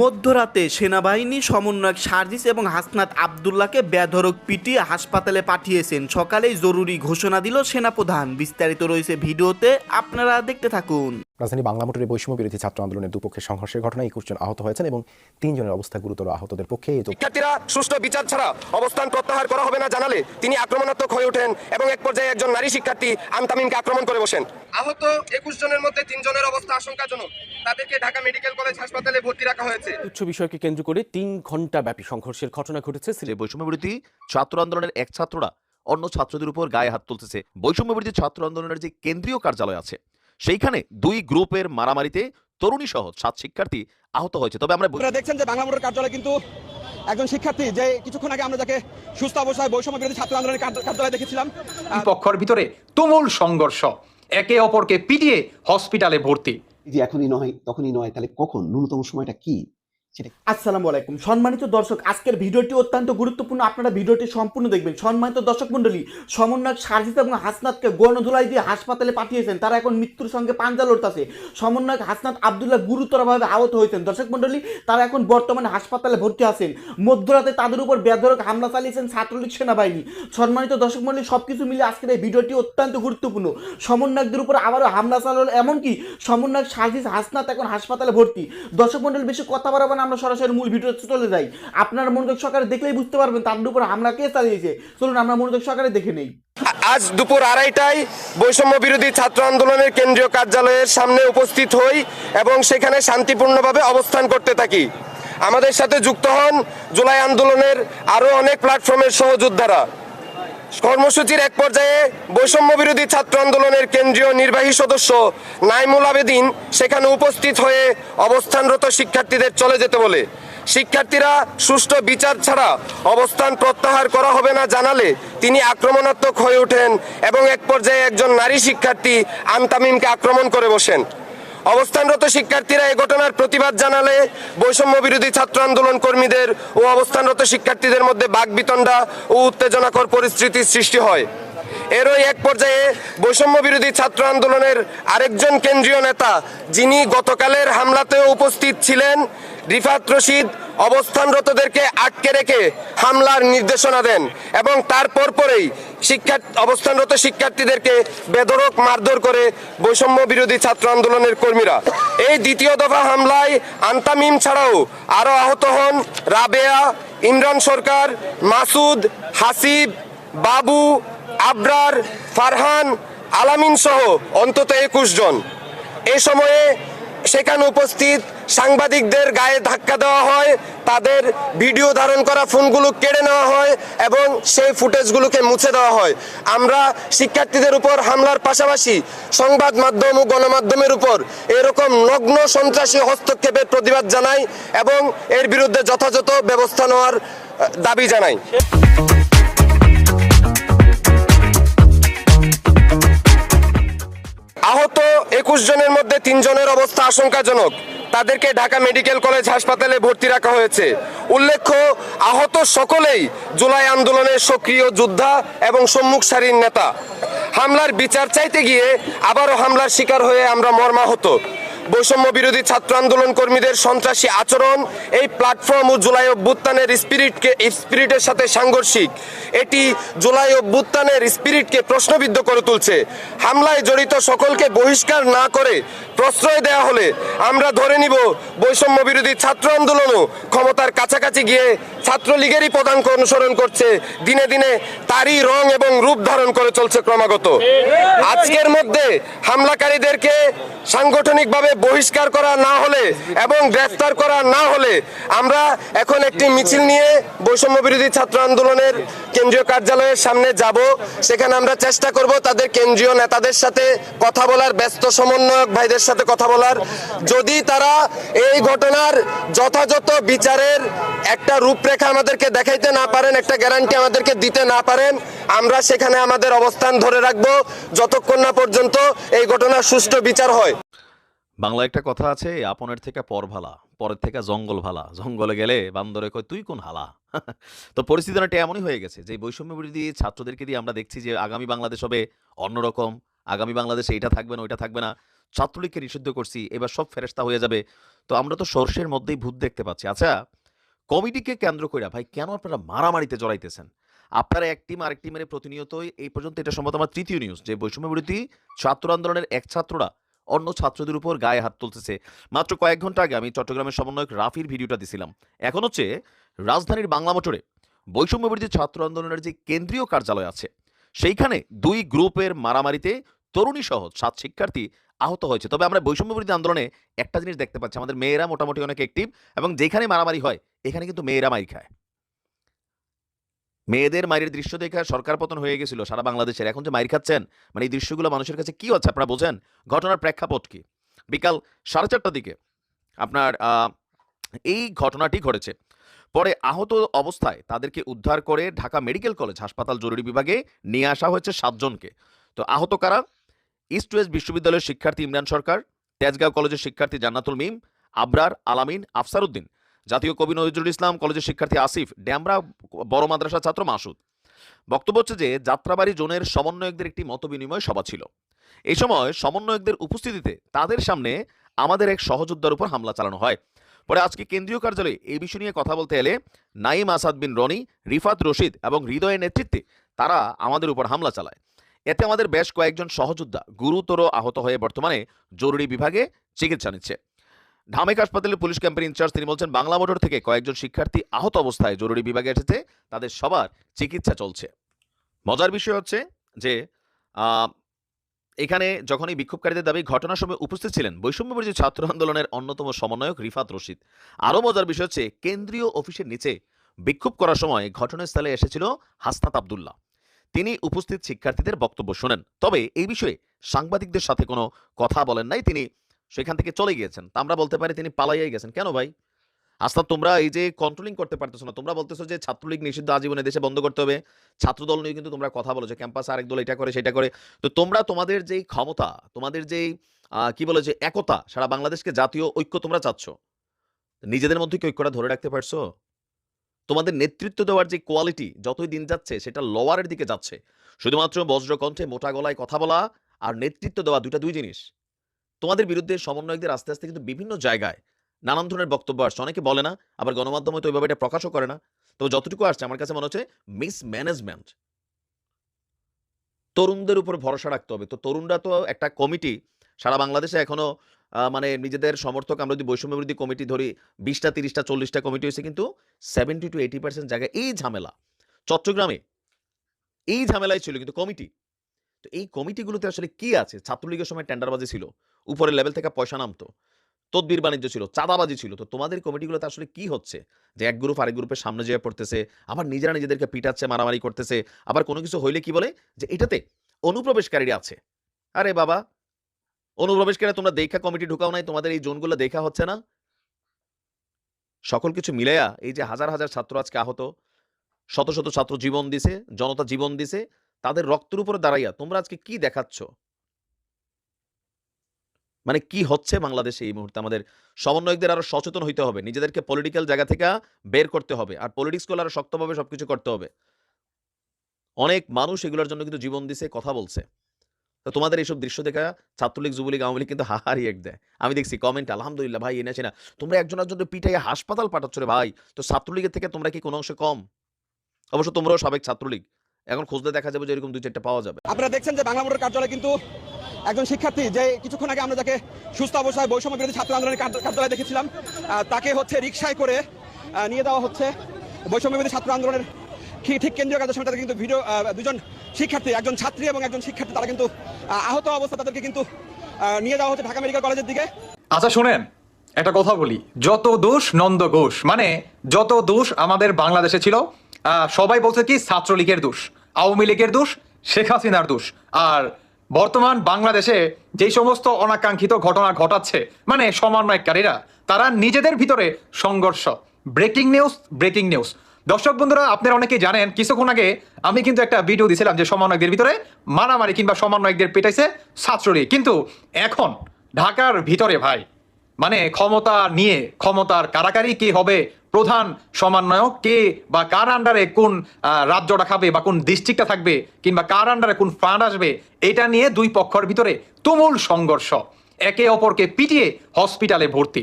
মধ্যরাতে সেনাবাহিনী সমন্বয়ক সার্জিস এবং হাসনাত আবদুল্লাহকে বেধরক পিটিয়ে হাসপাতালে পাঠিয়েছেন। সকালেই জরুরি ঘোষণা দিল সেনাপ্রধান। বিস্তারিত রয়েছে ভিডিওতে, আপনারা দেখতে থাকুন। রাজধানী বাংলা মোটরে বৈষম্য বিরোধী ছাত্র আন্দোলনের দুপক্ষের সংঘর্ষের ঘটনায় একুশ জন আহত হয়েছেন এবং তিনজনের অবস্থা গুরুতর আহতদের পক্ষে শিক্ষার্থীরা সুষ্ঠু বিচার ছাড়া অবস্থান প্রত্যাহার করা হবে না জানালে তিনি আক্রমণাত্মক হয়ে ওঠেন এবং এক পর্যায়ে একজন নারী শিক্ষার্থী আনতামিমকে আক্রমণ করে বসেন। আহত একুশ জনের মধ্যে তিনজনের অবস্থা আশঙ্কাজনক। তাদেরকে ঢাকা মেডিকেল কলেজ হাসপাতালে ভর্তি রাখা হয়েছে। তুচ্ছ বিষয়কে কেন্দ্র করে তিন ঘণ্টা ব্যাপী সংঘর্ষের ঘটনা ঘটেছে যে বৈষম্য বিরোধী ছাত্র আন্দোলনের এক ছাত্ররা অন্য ছাত্রদের উপর গায়ে হাত তুলতেছে। বৈষম্য বিরোধী ছাত্র আন্দোলনের যে কেন্দ্রীয় কার্যালয় আছে সেইখানে দুই গ্রুপের মারামারিতে তরুণী সহ সাত শিক্ষার্থী আহত হয়েছে। তবে আমরা আপনারা দেখছেন যে বাংলা মোটর কার্যালয় কিন্তু একজন শিক্ষার্থী যে কিছুক্ষণ আগে আমরা যাকে সুস্থ অবস্থায় বৈষম্য বিরোধী ছাত্র আন্দোলনের কার্যালয় দেখেছিলাম পক্ষর ভিতরে তুমুল সংঘর্ষ। একে অপরকে পিটিয়ে হসপিটালে ভর্তি। যে এখনই নয় তখনই নয় তাহলে কখন? ন্যূনতম সময়টা কি? আসসালামু আলাইকুম। সম্মানিত দর্শক, আজকের ভিডিওটি অত্যন্ত গুরুত্বপূর্ণ। আপনারা ভিডিওটি সম্পূর্ণ দেখবেন। সম্মানিত দর্শক মণ্ডলী, সমন্বয়ক সার্জিত এবং হাসনাতকে গণধুলাই দিয়ে হাসপাতালে পাঠিয়েছেন। তারা এখন মৃত্যুর সঙ্গে পাঞ্জা লড়তাছে। সমন্বয়ক হাসনাত আবদুল্লাহ গুরুতরভাবে আহত হয়েছেন। দর্শক মণ্ডলী, তারা এখন বর্তমানে হাসপাতালে ভর্তি আছেন। মধ্যরাতে তাদের উপর বেধরক হামলা চালিয়েছেন ছাত্রলীগ সেনাবাহিনী। সম্মানিত দর্শক মণ্ডলী সব কিছু মিলে আজকের এই ভিডিওটি অত্যন্ত গুরুত্বপূর্ণ। সমন্বয়কদের উপর আবারও হামলা চালালো এমনকি সমন্বয়ক সার্জিস হাসনাত এখন হাসপাতালে ভর্তি। দর্শক মণ্ডলী, বেশি কথা বাড়াবো না। আমরা সরাসরি মূল ভিডিওতে চলে যাই, আপনারা মনোযোগ সহকারে দেখলেই বুঝতে পারবেন তাদের উপর হামলা কে চালিয়েছে। চলুন আমরা মনোযোগ সহকারে দেখে নেই। আজ দুপুর আড়াইটায় বৈষম্য বিরোধী ছাত্র আন্দোলনের কেন্দ্রীয় কার্যালয়ের সামনে উপস্থিত হই এবং সেখানে শান্তিপূর্ণভাবে অবস্থান করতে থাকি। আমাদের সাথে যুক্ত হন জুলাই আন্দোলনের আরও অনেক প্ল্যাটফর্মের সহযোদ্ধারা। কর্মসূচির এক পর্যায়ে বৈষম্য বিরোধী ছাত্র আন্দোলনের কেন্দ্রীয় নির্বাহী সদস্য নাইমুল আবেদিন সেখানে উপস্থিত হয়ে অবস্থানরত শিক্ষার্থীদের চলে যেতে বলে। শিক্ষার্থীরা সুষ্ঠু বিচার ছাড়া অবস্থান প্রত্যাহার করা হবে না জানালে তিনি আক্রমণাত্মক হয়ে ওঠেন এবং এক পর্যায়ে একজন নারী শিক্ষার্থী আনতামিমকে আক্রমণ করে বসেন। অবস্থানরত শিক্ষার্থীরা এ ঘটনার প্রতিবাদ জানালে বৈষম্য বিরোধী ছাত্র আন্দোলন কর্মীদের ও অবস্থানরত শিক্ষার্থীদের মধ্যে বাগবিতণ্ডা ও উত্তেজনাকর পরিস্থিতির সৃষ্টি হয়। এরই এক পর্যায়ে বৈষম্য বিরোধী ছাত্র আন্দোলনের আরেকজন কেন্দ্রীয় নেতা, যিনি গতকালের হামলাতেও উপস্থিত ছিলেন রিফাত রশিদ অবস্থানরতদেরকে আটকে রেখে হামলার নির্দেশনা দেন এবং তারপর পরেই শিক্ষা অবস্থানরত শিক্ষার্থীদেরকে বেদরক মারধর করে বৈষম্য বিরোধী ছাত্র আন্দোলনের কর্মীরা। এই দ্বিতীয় দফা হামলায় আন্তামিম ছাড়াও আরও আহত হন রাবেয়া, ইমরান সরকার, মাসুদ, হাসিব, বাবু, আবরার, ফারহান, আলামিন সহ অন্তত একুশ জন। এ সময়ে সেখানে উপস্থিত সাংবাদিকদের গায়ে ধাক্কা দেওয়া হয়, তাদের ভিডিও ধারণ করা ফোনগুলো কেড়ে নেওয়া হয় এবং সেই ফুটেজগুলোকে মুছে দেওয়া হয়। আমরা শিক্ষার্থীদের উপর হামলার পাশাপাশি সংবাদ মাধ্যম ও গণমাধ্যমের উপর এরকম নগ্ন সন্ত্রাসী হস্তক্ষেপের প্রতিবাদ জানাই এবং এর বিরুদ্ধে যথাযথ ব্যবস্থা নেওয়ার দাবি জানাই। আহত একুশ জনের মধ্যে তিনজনের অবস্থা আশঙ্কাজনক। তাদেরকে ঢাকা মেডিকেল কলেজ হাসপাতালে ভর্তি রাখা হয়েছে। উল্লেখ্য, আহত সকলেই জুলাই আন্দোলনের সক্রিয় যোদ্ধা এবং সম্মুখ সারির নেতা। হামলার বিচার চাইতে গিয়ে আবারও হামলার শিকার হয়ে আমরা মর্মাহত। বৈষম্য বিরোধী ছাত্র আন্দোলন কর্মীদের সন্ত্রাসী আচরণ, এই প্ল্যাটফর্ম ও জুলাই অভ্যুত্থানের স্পিরিটকে স্পিরিটের সাথে সাংঘর্ষিক। এটি জুলাই অভ্যুত্থানের স্পিরিটকে প্রশ্নবিদ্ধ করে তুলছে। হামলায় জড়িত সকলকে বহিষ্কার না করে প্রশ্রয় দেয়া হলে আমরা ধরে নিব বৈষম্য বিরোধী ছাত্র আন্দোলনও ক্ষমতার কাছাকাছি গিয়ে ছাত্রলীগেরই পদাঙ্ক অনুসরণ করছে। দিনে দিনে তারই রং এবং রূপ ধারণ করে চলছে ক্রমাগত। আজকের মধ্যে হামলাকারীদেরকে সাংগঠনিকভাবে বহিষ্কার করা না হলে এবং গ্রেফতার করা না হলে আমরা এখন একটি মিছিল নিয়ে বৈষম্য বিরোধী ছাত্র আন্দোলনের কেন্দ্রীয় কার্যালয়ের সামনে যাব। সেখানে আমরা চেষ্টা করব তাদের কেন্দ্রীয় নেতাদের সাথে কথা বলার, ব্যস্ত সমন্বয়ক ভাইদের সাথে কথা বলার। যদি তারা এই ঘটনার যথাযথ বিচারের একটা রূপরেখা আমাদেরকে দেখাইতে না পারেন, একটা গ্যারান্টি আমাদেরকে দিতে না পারেন, আমরা সেখানে আমাদের অবস্থান ধরে রাখব। যতক্ষণ না পর্যন্ত এই ঘটনার সুষ্ঠু বিচার হয়। বাংলা একটা কথা আছে আপনের থেকে পর ভালা, পরের থেকে জঙ্গল ভালা। জঙ্গলে গেলে বান্দরে কয়, তুই কোন হালা? তো পরিস্থিতি অনেকটা এমনই হয়ে গেছে যে, বৈষম্য বিরোধী ছাত্রদেরকে দিয়ে আমরা দেখছি যে, আগামী বাংলাদেশ হবে অন্যরকম, আগামী বাংলাদেশে এটা থাকবে না, ওইটা থাকবে না। ছাত্রলীগকে নিষিদ্ধ করছি, এবার সব ফেরেস্তা হয়ে যাবে। তো আমরা তো সর্ষের মধ্যেই ভূত দেখতে পাচ্ছি। আচ্ছা কমিটিকে কেন্দ্র করে ভাই কেন আপনারা মারামারিতে জড়াইতেছেন? আপনারা এক টিম আরেক টিমের প্রতিনিয়তই, এই পর্যন্ত এটা সম্ভবত আমার তৃতীয় নিউজ যে, বৈষম্য বিরোধী ছাত্র আন্দোলনের এক ছাত্ররা অন্য ছাত্রদের উপর গায়ে হাত তুলতেছে। মাত্র কয়েক ঘণ্টা আগে আমি চট্টগ্রামের সমন্বয়ক রাফির ভিডিওটা দিছিলাম। এখন হচ্ছে রাজধানীর বাংলা মোটরে বৈষম্য বিরোধী ছাত্র আন্দোলনের যে কেন্দ্রীয় কার্যালয় আছে, সেইখানে দুই গ্রুপের মারামারিতে তরুণী সহ সাত শিক্ষার্থী আহত হয়েছে। তবে আমরা বৈষম্য বিরোধী আন্দোলনে একটা জিনিস দেখতে পাচ্ছি। আমাদের মেয়েরা মোটামুটি অনেক অ্যাক্টিভ এবং যেখানে মারামারি হয়, এখানে কিন্তু মেয়েরা মাইর খায়। মেয়েদের মায়ের দৃশ্য দেখে সরকার পতন হয়ে গেছিল সারা বাংলাদেশের। এখন যে মাইর খাচ্ছেন মানে এই দৃশ্যগুলো মানুষের কাছে কি হচ্ছে আপনারা বোঝেন? ঘটনার প্রেক্ষাপট কি? বিকাল সাড়ে চারটার দিকে আপনার এই ঘটনাটি ঘটেছে। পরে আহত অবস্থায় তাদেরকে উদ্ধার করে ঢাকা মেডিকেল কলেজ হাসপাতাল জরুরি বিভাগে নিয়ে আসা হয়েছে সাতজনকে। তো আহত কারা? ইস্ট ওয়েস্ট বিশ্ববিদ্যালয়ের শিক্ষার্থী ইমরান সরকার, তেজগাঁও কলেজের শিক্ষার্থী জান্নাতুল মিম, আবরার আলামিন আফসার উদ্দিন জাতীয় কবি নজরুল ইসলাম কলেজের শিক্ষার্থী আসিফ ড্যামরা বড় মাদ্রাসা ছাত্র মাসুদ। বক্তব্য হচ্ছে যে, যাত্রাবাড়ি জোনের সমন্বয়কদের একটি মতবিনিময় সভা ছিল। এই সময় সমন্বয়কদের উপস্থিতিতে তাদের সামনে আমাদের এক সহযোদ্ধার উপর হামলা চালানো হয়। পরে আজকে কেন্দ্রীয় কার্যালয়ে এই বিষয় নিয়ে কথা বলতে এলে নাইম আসাদ বিন রনি, রিফাত রশিদ এবং হৃদয়ের নেতৃত্বে তারা আমাদের উপর হামলা চালায়। এতে আমাদের বেশ কয়েকজন সহযোদ্ধা গুরুতর আহত হয়ে বর্তমানে জরুরি বিভাগে চিকিৎসা নিচ্ছে। ঢামেক হাসপাতালে পুলিশ ক্যাম্পের ইনচার্জ তিনি বলছেন, বাংলা মোটর থেকে কয়েকজন শিক্ষার্থী আহত অবস্থায় জরুরি বিভাগে এসেছে, তাদের সবার চিকিৎসা চলছে। মজার বিষয় হচ্ছে যে এখানে যখন এই বিক্ষোভকারীদের দাবি, ঘটনার সময় উপস্থিত ছিলেন বৈষম্য বিরোধী ছাত্র আন্দোলনের অন্যতম সমন্বয়ক রিফাত রশিদ। আরও মজার বিষয় হচ্ছে, কেন্দ্রীয় অফিসের নিচে বিক্ষোভ করার সময় ঘটনাস্থলে এসেছিল হাসনাত আবদুল্লাহ। তিনি উপস্থিত শিক্ষার্থীদের বক্তব্য শোনেন। তবে এই বিষয়ে সাংবাদিকদের সাথে কোনো কথা বলেন নাই। তিনি সেখান থেকে চলে গিয়েছেন। তা আমরা বলতে পারি তিনি পালাইয়াই গেছেন। কেন ভাই? আস্তা তোমরা এই যে কন্ট্রোলিং করতে পারতেছো না। তোমরা বলতেছো যে ছাত্রলীগ নিষিদ্ধ আজীবনে দেশে বন্ধ করতে হবে। ছাত্রদল নিয়ে কিন্তু তোমরা কথা বলো যে ক্যাম্পাস আরেক দল এটা করে, সেটা করে। তো তোমরা তোমাদের যেই ক্ষমতা, তোমাদের যেই কি বলে যে একতা, সারা বাংলাদেশকে জাতীয় ঐক্য তোমরা চাচ্ছ। নিজেদের মধ্যে কি ঐক্যটা ধরে রাখতে পারছ? তোমাদের নেতৃত্ব দেওয়ার যে কোয়ালিটি যতই দিন যাচ্ছে, সেটা লোয়ারের দিকে যাচ্ছে। শুধুমাত্র বজ্রকণ্ঠে মোটা গলায় কথা বলা আর নেতৃত্ব দেওয়া দুটা দুই জিনিস। তোমাদের বিরুদ্ধে সমন্বয়কদের আস্তে আস্তে কিন্তু বিভিন্ন জায়গায় নানান ধরনের বক্তব্য আসছে। অনেকে বলে না আবার গণমাধ্যমে তো ওইভাবে এটা প্রকাশও করে না। তবে যতটুকু আসছে আমার কাছে মনে হচ্ছে মিস ম্যানেজমেন্ট তরুণদের উপর ভরসা রাখতে হবে। তো তরুণরা তো একটা কমিটি সারা বাংলাদেশে এখনও আহ, মানে নিজেদের সমর্থক আমরা যদি বৈষম্য বিরোধী কমিটি ধরি বিশটা তিরিশটা চল্লিশটা কমিটি হয়েছে কিন্তু সেভেন্টি টু এইটি পার্সেন্ট জায়গায় এই ঝামেলা। চট্টগ্রামে এই ঝামেলাই ছিল কিন্তু কমিটি। তো এই কমিটিগুলোতে আসলে কি আছে? ছাত্রলীগের সময় টেন্ডারবাজি ছিল। উপরের লেভেল থেকে পয়সা নামতো। তদবির বাণিজ্য ছিল, চাঁদাবাজি ছিল। তো তোমাদের কমিটিগুলোতে আসলে কি হচ্ছে? যে এক গ্রুপ আরেক গ্রুপের সামনে যেয়ে পড়তেছে, আবার নিজেরা নিজেদেরকে পিটাচ্ছে, মারামারি করতেছে, আবার কোনো কিছু হইলে কি বলে? যে এটাতে অনুপ্রবেশকারীরা আছে। আরে বাবা! অনুপ্রবেশকারী তোমরা দেখা কমিটি ঢুকাও নাই, তোমাদের এই জোনগুলো দেখা হচ্ছে না? সকল কিছু মিলাইয়া এই যে হাজার হাজার ছাত্র আজকে আহত, শত শত ছাত্র জীবন দিছে, জনতা জীবন দিছে, তাদের রক্তের উপরে দাঁড়াইয়া তোমরা আজকে কি দেখাচ্ছ? মানে কি হচ্ছে বাংলাদেশে এই মুহূর্তে? আমাদের সমন্বয়কদের আরও সচেতন হইতে হবে, নিজেদেরকে পলিটিক্যাল জায়গা থেকে বের করতে হবে, আর পলিটিক্সগুলো আরও শক্তভাবে সবকিছু করতে হবে। অনেক মানুষ এগুলোর জন্য কিন্তু জীবন দিছে, কথা বলছে। তো তোমাদের এইসব দৃশ্য দেখা ছাত্রলীগ, যুবলীগ, আওয়ামী লীগ কিন্তু হাহারি এক দেয়। আমি দেখছি কমেন্ট আলহামদুলিল্লাহ ভাই, এনেছে না। তোমরা একজন একজন পিটাইয়া হাসপাতাল পাঠাচ্ছ রে ভাই। তো ছাত্রলীগের থেকে তোমরা কি কোনো অংশে কম? অবশ্য তোমরাও সাবেক ছাত্রলীগ। এখন খুঁজতে দেখা যাবে যে এরকম দুই চারটা পাওয়া যাবে। আপনারা দেখছেন যে বাংলা মোটর কার্যালয় কিন্তু একজন শিক্ষার্থী যে কিছুক্ষণ আগে আমরা যাকে সুস্থ অবস্থায় বৈষম্য বিরোধী ছাত্র আন্দোলনের কার্য- কার্যালয়ে দেখেছিলাম তাকে হচ্ছে রিক্সায় করে নিয়ে দেওয়া হচ্ছে বৈষম্য বিরোধী ছাত্র আন্দোলনের ঠিক কেন্দ্রীয় কার্যালয়ের সামনে তাদের কিন্তু ভিডিও দুজন শিক্ষার্থী, একজন ছাত্রী এবং একজন শিক্ষার্থী, তারা কিন্তু আহত অবস্থা তাদেরকে কিন্তু নিয়ে যাওয়া হচ্ছে ঢাকা মেডিকেল কলেজের দিকে। আচ্ছা শোনেন, একটা কথা বলি। যত দোষ নন্দ ঘোষ মানে যত দোষ আমাদের বাংলাদেশে ছিল সবাই বলছে কি, ছাত্রলীগের দোষ, আওয়ামী লীগের দোষ, শেখ হাসিনার দোষ, আর বর্তমান বাংলাদেশে যেই সমস্ত অনাকাঙ্ক্ষিত ঘটনা ঘটাচ্ছে মানে সমন্বয়কারীরা, তারা নিজেদের ভিতরে সংঘর্ষ। Breaking news breaking news. দর্শক বন্ধুরা, আপনারা অনেকেই জানেন, কিছুক্ষণ আগে আমি কিন্তু একটা ভিডিও দিয়েছিলাম যে সমন্বয়কদের ভিতরে মারামারি কিংবা সমন্বয়কদের পেটাইছে ছাত্রলীগ। কিন্তু এখন ঢাকার ভিতরে ভাই মানে ক্ষমতা নিয়ে, ক্ষমতার কারাকারি কে হবে? প্রধান সমন্বয়ক কে বা কার আন্ডারে কোন রাজ্যটা খাবে বা কোন ডিস্ট্রিক্টটা থাকবে কিংবা কার আন্ডারে কোন ফান্ড আসবে, এটা নিয়ে দুই পক্ষের ভিতরে তুমুল সংঘর্ষ। একে অপরকে পিটিয়ে হসপিটালে ভর্তি।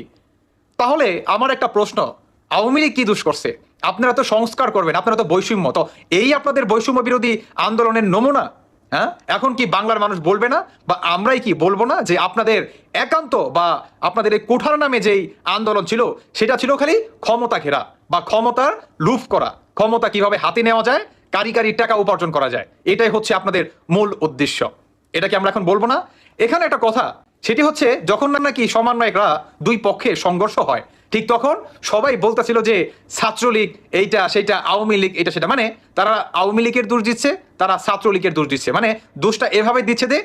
তাহলে আমার একটা প্রশ্ন, আওয়ামী লীগ কি দোষ করছে? আপনারা তো সংস্কার করবেন, আপনারা তো বৈষম্য। তো এই আপনাদের বৈষম্য বিরোধী আন্দোলনের নমুনা? হ্যাঁ? এখন কি বাংলার মানুষ বলবে না? বা আমরাই কি বলব না যে আপনাদের একান্ত বা আপনাদের এই কোঠার নামে যেই আন্দোলন ছিল, সেটা ছিল খালি ক্ষমতা ঘেরা বা ক্ষমতার লুফ করা। ক্ষমতা কীভাবে হাতে নেওয়া যায়? কারি কারি টাকা উপার্জন করা যায়। এটাই হচ্ছে আপনাদের মূল উদ্দেশ্য। এটা কি আমরা এখন বলব না। এখানে একটা কথা, সেটি হচ্ছে যখন নাকি সমন্বয়করা দুই পক্ষে সংঘর্ষ হয় ঠিক তখন সবাই বলতেছিল যে ছাত্রলীগ এইটা সেটা আওয়ামী লীগ এটা সেটা। মানে তারা আওয়ামী লীগের দোষ দিচ্ছে, তারা ছাত্রলীগের দোষ দিচ্ছে। মানে দোষটা এভাবে দিচ্ছে যে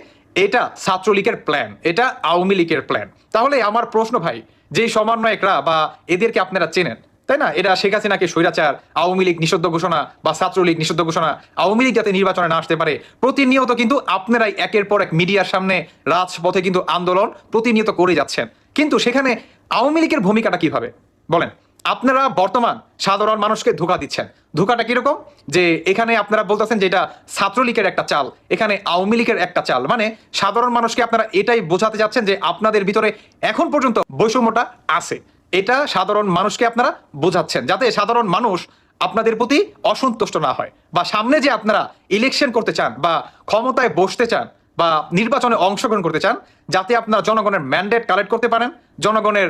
এটা ছাত্রলীগের প্ল্যান এটা আওয়ামী লীগের প্ল্যান তাহলে আমার প্রশ্ন ভাই, যে সমন্বয়করা বা এদেরকে আপনারা চেনেন, তাই না? এটা শেখ হাসিনাকে স্বৈরাচার, আওয়ামী লীগ নিষিদ্ধ ঘোষণা বা ছাত্রলীগ নিষিদ্ধ ঘোষণা, আওয়ামী লীগ যাতে নির্বাচনে না আসতে পারে, প্রতিনিয়ত কিন্তু আপনারাই একের পর এক মিডিয়ার সামনে রাজপথে কিন্তু আন্দোলন প্রতিনিয়ত করে যাচ্ছেন। কিন্তু সেখানে আওয়ামী লীগের ভূমিকাটা কীভাবে? বলেন, আপনারা বর্তমান সাধারণ মানুষকে ধোকা দিচ্ছেন। ধোকাটা কীরকম? যে এখানে আপনারা বলতেছেন যে এটা ছাত্রলীগের একটা চাল, এখানে আওয়ামী লীগের একটা চাল। মানে সাধারণ মানুষকে আপনারা এটাই বোঝাতে যাচ্ছেন যে আপনাদের ভিতরে এখন পর্যন্ত বৈষম্যটা আছে। এটা সাধারণ মানুষকে আপনারা বোঝাচ্ছেন, যাতে সাধারণ মানুষ আপনাদের প্রতি অসন্তুষ্ট না হয় বা সামনে যে আপনারা ইলেকশন করতে চান বা ক্ষমতায় বসতে চান বা নির্বাচনে অংশগ্রহণ করতে চান, যাতে আপনারা জনগণের ম্যান্ডেট কালেক্ট করতে পারেন, জনগণের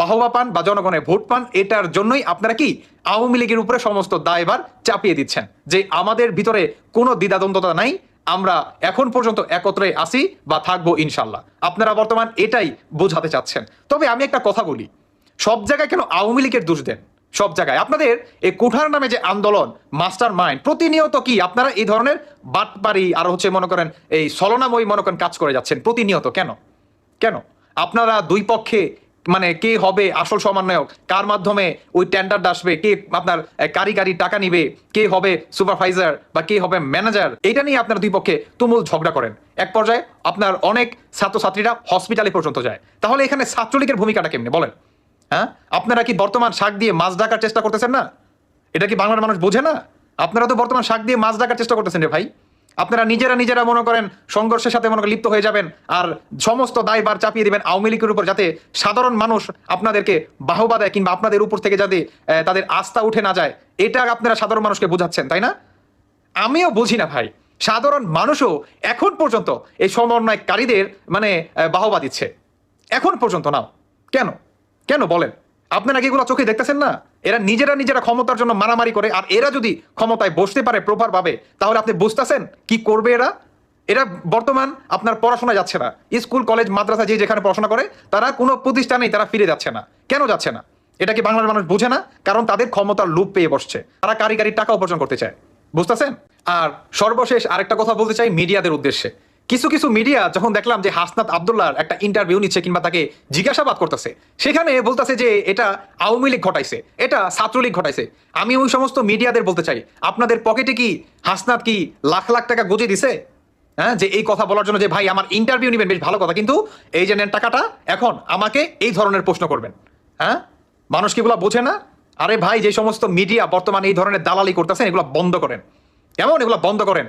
বাহবা পান বা জনগণের ভোট পান, এটার জন্যই আপনারা কি আওয়ামী লীগের উপরে সমস্ত দায়ভার চাপিয়ে দিচ্ছেন। যে আমাদের ভিতরে কোনো দ্বিধাদ্বন্দ্বতা নাই, আমরা এখন পর্যন্ত একত্রে আসি বা থাকব ইনশাল্লাহ। আপনারা বর্তমান এটাই বোঝাতে চাচ্ছেন। তবে আমি একটা কথা বলি, সব জায়গায় কেন আওয়ামী লীগের দোষ দেন? সব জায়গায়। আপনাদের এই কোঠার নামে যে আন্দোলন মাস্টার মাইন্ড প্রতিনিয়ত কি আপনারা এই ধরনের বাটপারি আর হচ্ছে মনে করেন এই সলনাময়ী মনে করেন কাজ করে যাচ্ছেন? প্রতিনিয়ত কেন? কেন? আপনারা দুই পক্ষে মানে কে হবে আসল সমন্বয়ক, কার মাধ্যমে ওই টেন্ডারটা আসবে, কে আপনার কারিগরি টাকা নিবে, কে হবে সুপারভাইজার বা কে হবে ম্যানেজার এটা নিয়ে আপনার দুই পক্ষে তুমুল ঝগড়া করেন। এক পর্যায়ে আপনার অনেক ছাত্রছাত্রীরা হসপিটালে পর্যন্ত যায়। তাহলে এখানে ছাত্রলীগের ভূমিকাটা কেমনি? বলেন। হ্যাঁ? আপনারা কি বর্তমান শাক দিয়ে মাছ ডাকার চেষ্টা করতেছেন না? এটা কি বাংলার মানুষ বোঝে না? আপনারা তো বর্তমান শাক দিয়ে মাছ ডাকার চেষ্টা করতেছেন রে ভাই। আপনারা নিজেরা নিজেরা মনে করেন সংঘর্ষের সাথে মনে লিপ্ত হয়ে যাবেন আর সমস্ত দায়ভার চাপিয়ে দিবেন আওয়ামী লীগের উপর যাতে সাধারণ মানুষ আপনাদেরকে বাহবা দেয় কিংবা আপনাদের উপর থেকে যাতে তাদের আস্থা উঠে না যায়। এটা আপনারা সাধারণ মানুষকে বোঝাচ্ছেন, তাই না? আমিও বুঝি না ভাই। সাধারণ মানুষও এখন পর্যন্ত এই সমন্বয়কারীদের মানে বাহবা দিচ্ছে। এখন পর্যন্ত নাও। কেন? কেন বলেন? আপনারা কি এগুলো চোখে দেখতেছেন না? এরা নিজেরা নিজেরা ক্ষমতার জন্য মারামারি করে, আর এরা যদি ক্ষমতায় বসতে পারে প্রপার ভাবে তাহলে আপনি বুঝতেছেন কি করবে এরা? এরা বর্তমান আপনার পড়াশোনা যাচ্ছে না। স্কুল, কলেজ, মাদ্রাসা যে যেখানে পড়াশোনা করে, তারা কোনো প্রতিষ্ঠানেই তারা ফিরে যাচ্ছে না। কেন যাচ্ছে না? এটা কি বাংলার মানুষ বোঝে না? কারণ তাদের ক্ষমতার লোপ পেয়ে বসছে। তারা কারিগরি টাকা উপার্জন করতে চায়। বুঝতেছেন? আর সর্বশেষ আরেকটা কথা বলতে চাই মিডিয়াদের উদ্দেশ্যে। কিছু কিছু মিডিয়া যখন দেখলাম যে হাসনাত আবদুল্লাহর একটা ইন্টারভিউ নিচ্ছে কিংবা তাকে জিজ্ঞাসাবাদ করতেছে, সেখানে বলতেছে যে এটা আওয়ামী লীগ ঘটাইছে, এটা ছাত্রলীগ ঘটাইছে। আমি ওই সমস্ত মিডিয়াদের বলতে চাই, আপনাদের পকেটে কি হাসনাত কি লাখ লাখ টাকা গুজে দিছে? হ্যাঁ যে এই কথা বলার জন্য যে ভাই আমার ইন্টারভিউ নেবেন, বেশ ভালো কথা, কিন্তু এই যে নেন টাকাটা, এখন আমাকে এই ধরনের প্রশ্ন করবেন। হ্যাঁ মানুষ কি এগুলো বোঝে না? আরে ভাই, যে সমস্ত মিডিয়া বর্তমানে এই ধরনের দালালি করতেছেন, এগুলো বন্ধ করেন। কেমন এগুলো বন্ধ করেন?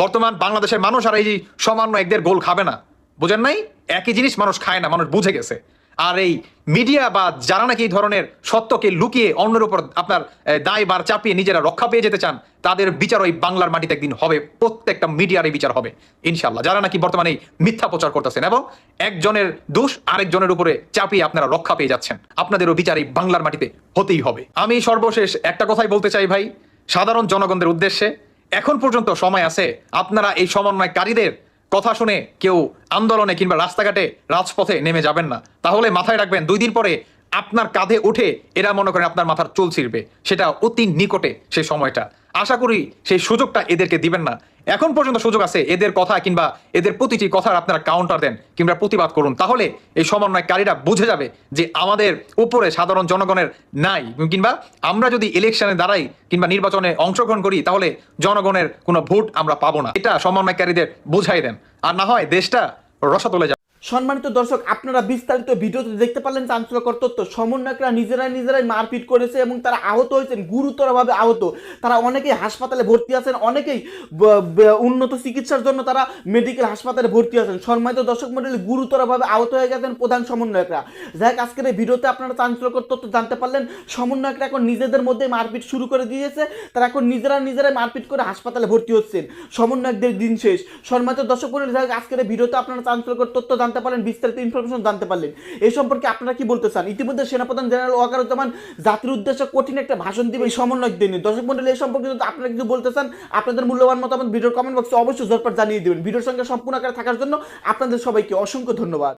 বর্তমান বাংলাদেশের মানুষ আর এই যে সামান্য একদের গোল খাবে না। বোঝেন নাই? একই জিনিস মানুষ খায় না, মানুষ বুঝে গেছে। আর এই মিডিয়া বা যারা নাকি এই ধরনের সত্যকে লুকিয়ে অন্যের উপর আপনার দায় বার চাপিয়ে নিজেরা রক্ষা পেয়ে যেতে চান, তাদের বিচার ওই বাংলার মাটিতে একদিন হবে। প্রত্যেকটা মিডিয়ার এই বিচার হবে ইনশাল্লাহ যারা নাকি বর্তমানে মিথ্যা প্রচার করতেছেন এবং একজনের দোষ আরেকজনের উপরে চাপিয়ে আপনারা রক্ষা পেয়ে যাচ্ছেন, আপনাদেরও বিচার এই বাংলার মাটিতে হতেই হবে। আমি সর্বশেষ একটা কথাই বলতে চাই ভাই। সাধারণ জনগণদের উদ্দেশ্যে এখন পর্যন্ত সময় আছে। আপনারা এই সমন্বয়কারীদের কথা শুনে কেউ আন্দোলনে কিংবা রাস্তাঘাটে রাজপথে নেমে যাবেন না। তাহলে মাথায় রাখবেন, দুই দিন পরে আপনার কাঁধে উঠে এরা মনে করেন আপনার মাথার চুল ছিঁড়বে। সেটা অতি নিকটে সেই সময়টা। আশা করি সেই সুযোগটা এদেরকে দিবেন না। এখন পর্যন্ত সুযোগ আছে এদের কথা কিংবা এদের প্রতিটি কথার আপনারা কাউন্টার দেন কিংবা প্রতিবাদ করুন। তাহলে এই সমন্বয়কারীরা বুঝে যাবে যে আমাদের উপরে সাধারণ জনগণের নাই। কিংবা আমরা যদি ইলেকশনে দাঁড়াই কিংবা নির্বাচনে অংশগ্রহণ করি, তাহলে জনগণের কোনো ভোট আমরা পাবো না। এটা সমন্বয়কারীদের বুঝাই দেন। আর না হয় দেশটা রসাতলে যাবে। সম্মানিত দর্শক, আপনারা বিস্তারিত ভিডিওতে দেখতে পারলেন চাঞ্চল্যকর তথ্য সমন্বয়করা নিজেরাই নিজেরাই মারপিট করেছে এবং তারা আহত হয়েছেন, গুরুতরভাবে আহত। তারা অনেকেই হাসপাতালে ভর্তি আছেন, অনেকেই উন্নত চিকিৎসার জন্য তারা মেডিকেল হাসপাতালে ভর্তি আছেন। সম্মানিত দর্শক মন্ডলী গুরুতরভাবে আহত হয়ে গেছেন প্রধান সমন্বয়করা। যাই হোক, আজকের এই ভিডিওতে আপনারা চাঞ্চল্যকর তথ্য জানতে পারলেন, সমন্বয়করা এখন নিজেদের মধ্যে মারপিট শুরু করে দিয়েছে। তারা এখন নিজেরা নিজেরাই মারপিট করে হাসপাতালে ভর্তি হচ্ছেন। সমন্বয়কদের দিন শেষ। সম্মানিত দর্শক মন্ডলী যাই হোক, আজকের এই ভিডিওতে আপনারা চাঞ্চল্যকর তথ্য জানতে পারলেন, বিস্তারিত ইনফরমেশন জানতে পারলেন। এই সম্পর্কে আপনারা কি বলতে চান? ইতিমধ্যে সেনাপ্রধান জেনারেল ওয়াকারুজ্জামান জাতির উদ্দেশ্যে কঠিন একটা ভাষণ দিবে সমন্বয় দিন দর্শক মন্ডলী এই সম্পর্কে যদি আপনারা কিছু বলতে চান, আপনাদের মূল্যবান মতামত ভিডিওর কমেন্ট বক্সে অবশ্যই জোরপাট জানিয়ে দেবেন। ভিডিওর সঙ্গে সম্পূর্ণ আকারে থাকার জন্য আপনাদের সবাইকে অসংখ্য ধন্যবাদ।